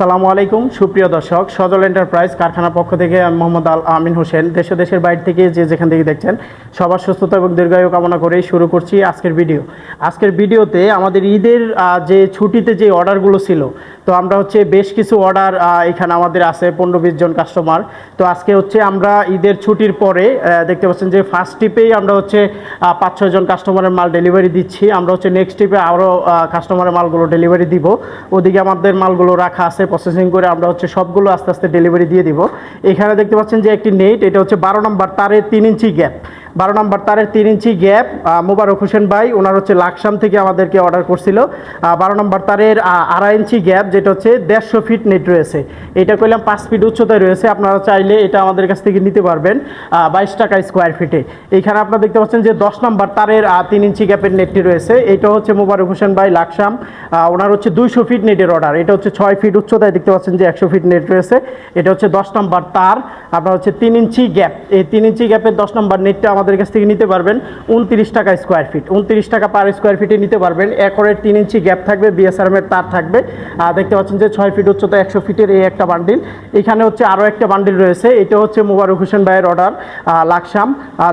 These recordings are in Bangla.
আসসালামু আলাইকুম। সুপ্রিয় দর্শক, সজল এন্টারপ্রাইজ কারখানা পক্ষ থেকে আমি মোহাম্মদ আল আমিন হোসেন। দেশ দেশের বাইরে থেকে যে যেখান থেকে দেখছেন, সবার সুস্থতা এবং দীর্ঘায়ু কামনা করেই শুরু করছি আজকের ভিডিও। আজকের ভিডিওতে আমাদের ঈদের যে ছুটিতে যে অর্ডারগুলো ছিল তো আমরা হচ্ছে বেশ কিছু অর্ডার এখানে আমাদের আছে পনেরো বিশ জন কাস্টমার তো আজকে হচ্ছে আমরা ঈদের ছুটির পরে দেখতে পাচ্ছেন যে ফার্স্ট ট্রিপেই আমরা হচ্ছে পাঁচ ছয় জন কাস্টমারের মাল ডেলিভারি দিচ্ছি। আমরা হচ্ছে নেক্সট ট্রিপে আরও কাস্টমারের মালগুলো ডেলিভারি দিব। ওদিকে আমাদের মালগুলো রাখা আছে প্রসেসিং করে আমরা হচ্ছে সবগুলো আস্তে আস্তে ডেলিভারি দিয়ে দিব। এখানে দেখতে পাচ্ছেন যে একটি নেট এটা হচ্ছে বারো নম্বর তারের তিন ইঞ্চি গ্যাপ বারো নম্বর তারের তিন ইঞ্চি গ্যাপ মোবারক হোসেন ভাই, ওনার হচ্ছে লাকসাম থেকে আমাদেরকে অর্ডার করছিল। বারো নম্বর তারের আড়াই ইঞ্চি গ্যাপ, যেটা হচ্ছে দেড়শো ফিট নেট রয়েছে। এটা করলাম পাঁচ ফিট উচ্চতায় রয়েছে, আপনারা চাইলে এটা আমাদের কাছ থেকে নিতে পারবেন বাইশ টাকা স্কোয়ার ফিটে এইখানে আপনারা দেখতে পাচ্ছেন যে দশ নম্বর তারের তিন ইঞ্চি গ্যাপের নেটটি রয়েছে। এটা হচ্ছে মোবারক হোসেন ভাই, লাকসাম। ওনার হচ্ছে দুইশো ফিট নেটের অর্ডার এটা হচ্ছে ছয় ফিট উচ্চতায় দেখতে পাচ্ছেন যে একশো ফিট নেট রয়েছে। এটা হচ্ছে দশ নম্বর তার, আপনার হচ্ছে তিন ইঞ্চি গ্যাপ। এই তিন ইঞ্চি গ্যাপের দশ নম্বর নেটটা আমাদের কাছ থেকে নিতে পারবেন উনত্রিশ টাকা স্কোয়ার ফিট উনত্রিশ টাকা পার স্কোয়ার ফিটে নিতে পারবেন। একরের তিন ইঞ্চি গ্যাপ থাকবে বিএসআরএমের তার থাকবে। আর দেখতে পাচ্ছেন যে ছয় ফিট উচ্চতা একশো ফিটের এই একটা বান্ডিল এখানে হচ্ছে আরও একটা বান্ডিল রয়েছে। এটা হচ্ছে মুবারক হোসেন ভাইয়ের অর্ডার লাকসাম।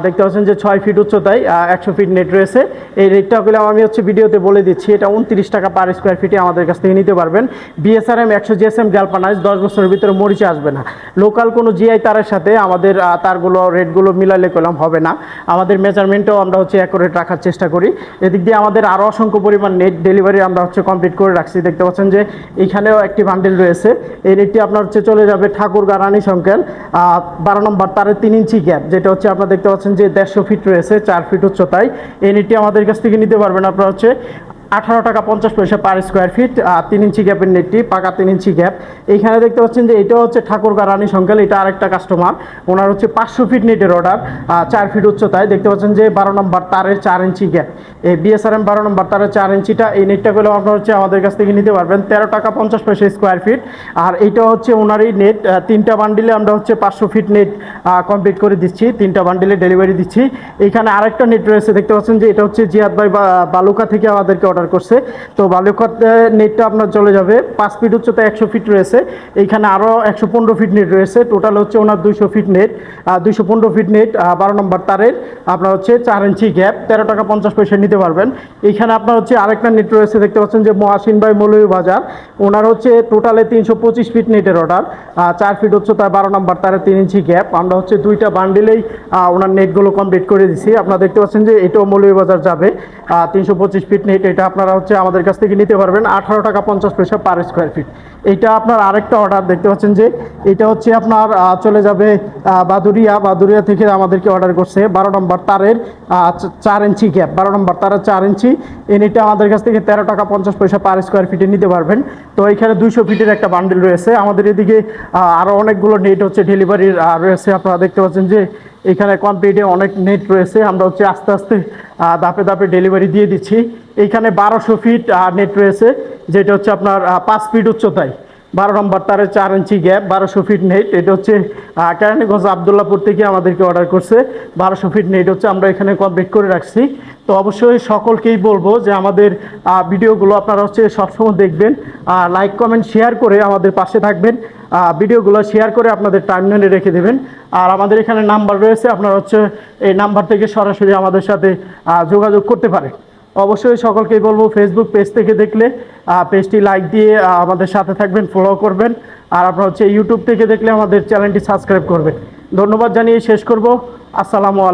দেখতে পাচ্ছেন যে ছয় ফিট উচ্চতায় একশো ফিট নেট রয়েছে। এই রেটটা পেলাম আমি হচ্ছে ভিডিওতে বলে দিচ্ছি, এটা উনত্রিশ টাকা পার স্কোয়ার ফিটে আমাদের কাছ থেকে নিতে পারবেন। বিএসআরএম একশো জিএসএম গ্যালপানাইজ দশ বছরের ভিতরে মরিচে আসবে না। লোকাল কোনো জিআই তারের সাথে আমাদের তারগুলো রেটগুলো মিলালে করলাম, হবে না। আমাদের মেজারমেন্টও আমরা হচ্ছে অ্যাকুরেট রাখার চেষ্টা করি। এদিক দিয়ে আমাদের আরও অসংখ্য পরিমাণ নেট ডেলিভারি আমরা হচ্ছে কমপ্লিট করে রাখছি। দেখতে পাচ্ছেন যে এইখানেও একটি বান্ডেল রয়েছে। এই নেটটি আপনার হচ্ছে চলে যাবে ঠাকুরগা রানী সংকেল বারো নম্বর তারের তিন ইঞ্চি গ্যাপ যেটা হচ্ছে আপনারা দেখতে পাচ্ছেন যে দেড়শো ফিট রয়েছে, চার ফিট উচ্চতায়। এই নেটটি আমাদের কাছ থেকে নিতে পারবেন আপনার হচ্ছে আঠারো টাকা পঞ্চাশ পয়সা পার স্কোয়ার ফিট তিন ইঞ্চি গ্যাপের নেটটি পাকা তিন ইঞ্চি গ্যাপ এইখানে দেখতে পাচ্ছেন যে এটা হচ্ছে ঠাকুরগা রানী সংকেল এটা আরেকটা কাস্টমার ওনার হচ্ছে পাঁচশো ফিট নেটের অর্ডার চার ফিট উচ্চতায়। দেখতে পাচ্ছেন যে বারো নম্বর তারের চার ইঞ্চি গ্যাপ এই বিএসআরএম বারো নম্বর তারের চার ইঞ্চিটা, এই নেটটা পেলেও আপনার হচ্ছে আমাদের কাছ থেকে নিতে পারবেন। তেরো টাকা পঞ্চাশ পয়সা স্কোয়ার ফিট আর এইটা হচ্ছে ওনারই নেট তিনটা বান্ডিলে আমরা হচ্ছে পাঁচশো ফিট নেট কমপ্লিট করে দিচ্ছি। তিনটা বান্ডিলে ডেলিভারি দিচ্ছি। এইখানে আরেকটা নেট রয়েছে, দেখতে পাচ্ছেন যে এটা হচ্ছে জিয়াদ ভাই বালুকা থেকে আমাদেরকে অর্ডার করছে। তো বালুকা নেটটা আপনার চলে যাবে। পাঁচ ফিট উচ্চতা একশো ফিট রয়েছে। এইখানে আরও একশো পনেরো ফিট নেট রয়েছে। টোটাল হচ্ছে ওনার দুইশো ফিট নেট দুইশো পনেরো ফিট নেট বারো নম্বর তারের। আপনার হচ্ছে চার ইঞ্চি গ্যাপ তেরো টাকা পঞ্চাশ পয়সা নিতে পারবেন। এইখানে আপনার হচ্ছে আরেকটা নেট রয়েছে। দেখতে পাচ্ছেন যে মহাসিন ভাই মৌলভী বাজার। ওনার হচ্ছে টোটালে তিনশো পঁচিশ ফিট নেটের অর্ডার চার ফিট উচ্চতায় বারো নম্বর তারের তিন ইঞ্চি গ্যাপ আমরা হচ্ছে দুইটা বান্ডিলেই ওনার নেটগুলো কমপ্লিট করে দিছি। আপনারা দেখতে পাচ্ছেন যে এটাও মৌলভীবাজার যাবে। তিনশো পঁচিশ ফিট নেট এটা। আপনারা হচ্ছে আমাদের কাছ থেকে নিতে পারবেন। আঠারো টাকা পঞ্চাশ পয়সা পার স্কোয়ার ফিট এইটা আপনার আরেকটা অর্ডার দেখতে পাচ্ছেন যে এটা হচ্ছে আপনার চলে যাবে বাদুরিয়া। বাদুরিয়া থেকে আমাদেরকে অর্ডার করছে বারো নম্বর তারের চার ইঞ্চি গ্যাপ বারো নম্বর তারের চার ইঞ্চি। নেটটা আমাদের কাছ থেকে তেরো টাকা পঞ্চাশ পয়সা পার স্কোয়ার ফিটে নিতে পারবেন। তো এখানে দুইশো ফিটের একটা বান্ডেল রয়েছে। আমাদের এদিকে আরও অনেকগুলো নেট হচ্ছে ডেলিভারির রয়েছে। আপনারা দেখতে পাচ্ছেন যে এখানে কমপ্লিটে অনেক নেট রয়েছে। আমরা হচ্ছে আস্তে আস্তে ধাপে ধাপে ডেলিভারি দিয়ে দিচ্ছি। এইখানে বারোশো ফিট নেট রয়েছে, যেটা হচ্ছে আপনার পাঁচ ফিট উচ্চতায়। বারো নম্বর তারের চার ইঞ্চি গ্যাপ বারোশো ফিট নেট এটা হচ্ছে কেরানীগঞ্জ আবদুল্লাপুর থেকে আমাদেরকে অর্ডার করছে। বারোশো ফিট নেট হচ্ছে, আমরা এখানে কমপ্লিট করে রাখছি। তো অবশ্যই সকলকেই বলব যে আমাদের ভিডিওগুলো আপনারা হচ্ছে সবসময় দেখবেন লাইক কমেন্ট শেয়ার করে আমাদের পাশে থাকবেন। ভিডিওগুলো শেয়ার করে আপনাদের টাইমলাইনে রেখে দেবেন। আর আমাদের এখানে নাম্বার রয়েছে, আপনারা হচ্ছে এই নাম্বার থেকে সরাসরি আমাদের সাথে যোগাযোগ করতে পারেন। অবশ্যই সকলকেই বলব ফেসবুক পেজ থেকে দেখলে পেজটি লাইক দিয়ে আমাদের সাথে থাকবেন ফলো করবেন। আর আপনারা হচ্ছে ইউটিউব থেকে দেখলে আমাদের চ্যানেলটি সাবস্ক্রাইব করবেন। ধন্যবাদ জানিয়ে শেষ করব। আসসালামু আলাইকুম।